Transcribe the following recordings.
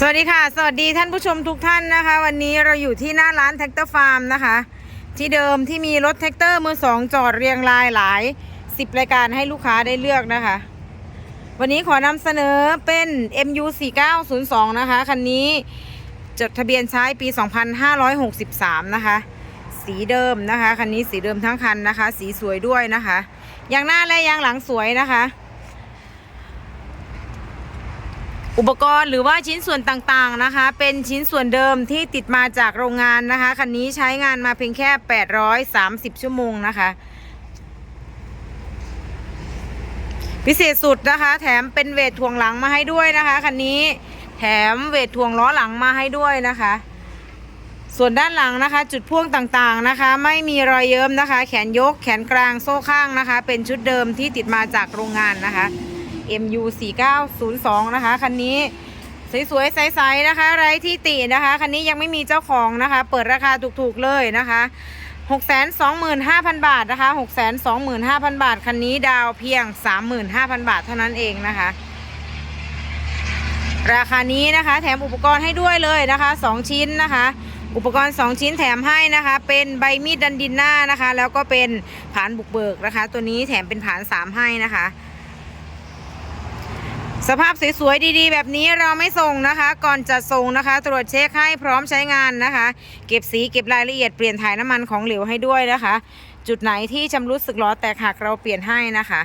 สวัสดีค่ะ สวัสดีท่านผู้ชมทุกท่านนะคะ วันนี้เราอยู่ที่หน้าร้านแท็กเตอร์ฟาร์มนะคะ ที่เดิมที่มีรถแท็กเตอร์มือสองจอดเรียงรายหลายสิบรายการให้ลูกค้าได้เลือกนะคะ วันนี้ขอนำเสนอเป็น MU 4902นะคะคันนี้จดทะเบียนใช้ปี 2563 นะคะ สีเดิมนะคะคันนี้สีเดิมทั้งคันนะคะ สีสวยด้วยนะคะยางหน้าและยางหลังสวยนะคะ อุปกรณ์หรือว่าชิ้นส่วนต่างๆนะคะ เป็นชิ้นส่วนเดิมที่ติดมาจากโรงงานนะคะคันนี้ใช้งานมาเพียงแค่ 830 ชั่วโมงนะคะ พิเศษสุดนะคะ แถมเป็นเวทถ่วงหลังมาให้ด้วยนะคะคันนี้แถมเวทถ่วงล้อหลังมาให้ด้วยนะคะ ส่วนด้านหลังนะคะ จุดพ่วงต่างๆนะคะ ไม่มีรอยเยิ้มนะคะ แขนยกแขนกลางโซ่ข้างนะคะ เป็นชุดเดิมที่ติดมาจากโรงงานนะคะ MU 4902นะคะคันนี้สวยๆใสๆนะคะ ไร้ที่ตินะคะ คันนี้ยังไม่มีเจ้าของนะคะ เปิดราคาถูกๆเลยนะคะ625,000 บาทนะคะ 625,000 บาท คันนี้ดาวเพียง 35,000 บาทเท่านั้นเองนะคะ ราคานี้นะคะ แถมอุปกรณ์ให้ด้วยเลยนะคะ 2 ชิ้นนะคะ อุปกรณ์ 2 ชิ้นแถมให้นะคะ เป็นใบมีดดันดินหน้านะคะ แล้วก็เป็นผานบุกเบิกนะคะ ตัวนี้แถมเป็นผาน 3 ให้นะคะ สภาพสวยๆดีๆ แบบนี้เราไม่ส่งนะคะ ก่อนจะส่งนะคะ ตรวจเช็คให้พร้อมใช้งานนะคะ เก็บสีเก็บรายละเอียดเปลี่ยนถ่ายน้ำมันของเหลวให้ด้วยนะคะ จุดไหนที่ชำรุดสึกล้อแตกหักเราเปลี่ยนให้นะคะ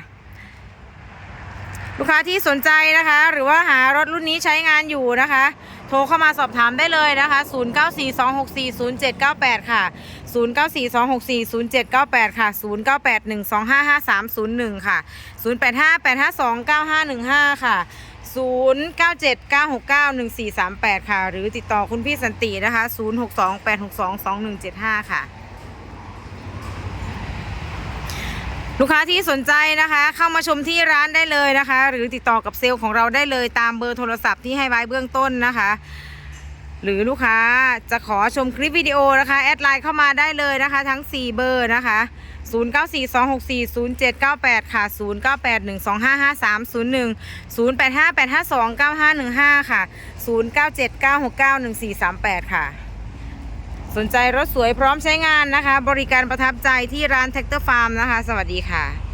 ลูกค้าที่สนใจนะคะ หรือว่าหารถรุ่นนี้ใช้งานอยู่นะคะ โทรเข้ามาสอบถามได้เลยนะคะ 0942640798 ค่ะ 0942640798 ค่ะ 0981255301 ค่ะ 0858529515 ค่ะ 0979691438 ค่ะ หรือติดต่อคุณพี่สันตินะคะ 0628622175 ค่ะ ลูกค้าที่สนใจนะคะ เข้ามาชมที่ร้านได้เลยนะคะ หรือติดต่อกับเซลล์ของเราได้เลยตามเบอร์โทรศัพท์ที่ให้ไว้เบื้องต้นนะคะ หรือลูกค้าจะขอชมคลิปวิดีโอนะคะแอดไลน์เข้ามาได้เลยนะคะ ทั้ง 4 เบอร์นะคะ0942640798 ค่ะ 0981255301 0858529515 ค่ะ 0979691438 ค่ะ สนใจรถสวยพร้อมใช้งานนะคะ บริการประทับใจที่ร้านแท็กเตอร์ฟาร์มนะคะ สวัสดีค่ะ